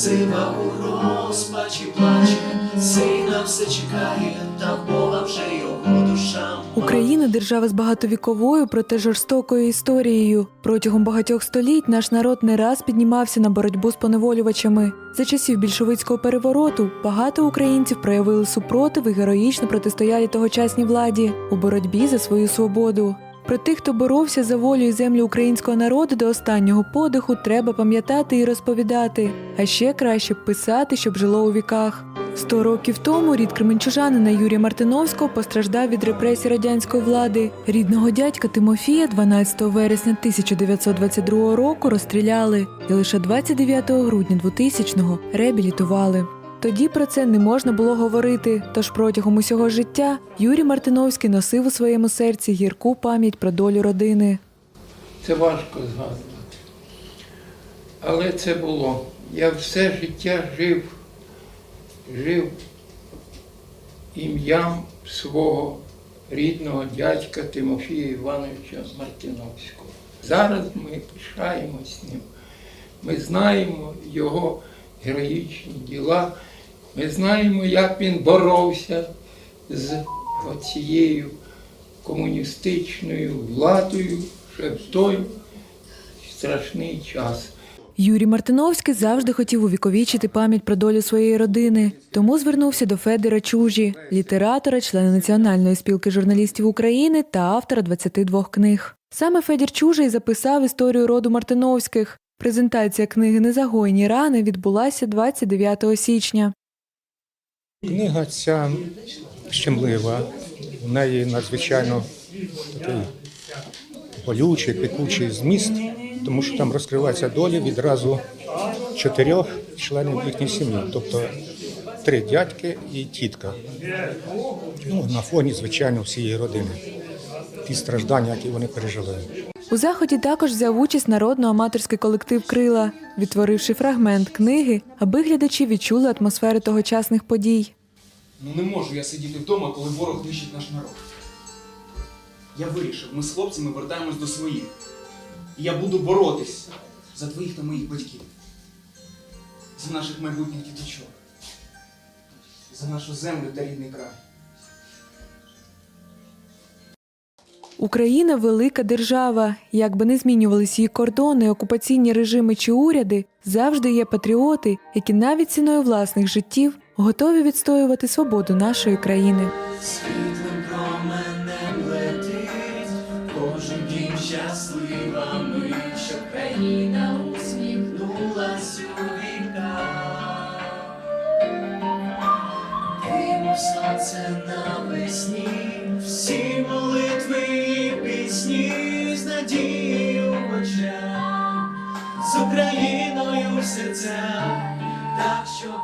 сива у розпачі плаче, сина все чекає, та Бога вже його душа. Україна держава з багатовіковою, проте жорстокою історією. Протягом багатьох століть наш народ не раз піднімався на боротьбу з поневолювачами. За часів більшовицького перевороту багато українців проявили супротив і героїчно протистояли тогочасній владі у боротьбі за свою свободу. Про тих, хто боровся за волю і землю українського народу до останнього подиху, треба пам'ятати і розповідати, а ще краще писати, щоб жило у віках. Сто років тому рід кременчужанина Юрія Мартиновського постраждав від репресій радянської влади. Рідного дядька Тимофія 12 вересня 1922 року розстріляли і лише 29 грудня 2000-го реабілітували. Тоді про це не можна було говорити, тож протягом усього життя Юрій Мартиновський носив у своєму серці гірку пам'ять про долю родини. Це важко згадувати. Але це було. Я все життя жив, жив ім'ям свого рідного дядька Тимофія Івановича Мартиновського. Зараз ми пишаємось ним. Ми знаємо його героїчні діла. Ми знаємо, як він боровся з цією комуністичною владою ще в той страшний час. Юрій Мартиновський завжди хотів увіковічити пам'ять про долю своєї родини, тому звернувся до Федора Чужі, літератора, члена Національної спілки журналістів України та автора 22 книг. Саме Федір Чужий записав історію роду Мартиновських. Презентація книги Незагойні рани відбулася 29 січня. Книга ця щемлива, в неї надзвичайно такий болючий, пекучий зміст, тому що там розкриваються долі відразу чотирьох членів їхньої сім'ї, тобто три дядьки і тітка. Ну, на фоні, звичайно, всієї родини. Ті страждання, які вони пережили. У заході також взяв участь народно-аматорський колектив Крила, відтворивши фрагмент книги, аби глядачі відчули атмосферу тогочасних подій. Ну не можу я сидіти вдома, коли ворог нищить наш народ. Я вирішив, ми з хлопцями вертаємось до своїх. І я буду боротись за твоїх та моїх батьків, за наших майбутніх діточок, за нашу землю та рідний край. Україна велика держава. Як би не змінювались її кордони, окупаційні режими чи уряди, завжди є патріоти, які навіть ціною власних життів готові відстоювати свободу нашої країни. Світлим променем летить, кожен дім щаслива мить, щоб країна усміхнулась у віка. Димо сонце навесні, всі молитви пісні з надією в очах, з Україною в серцях, так що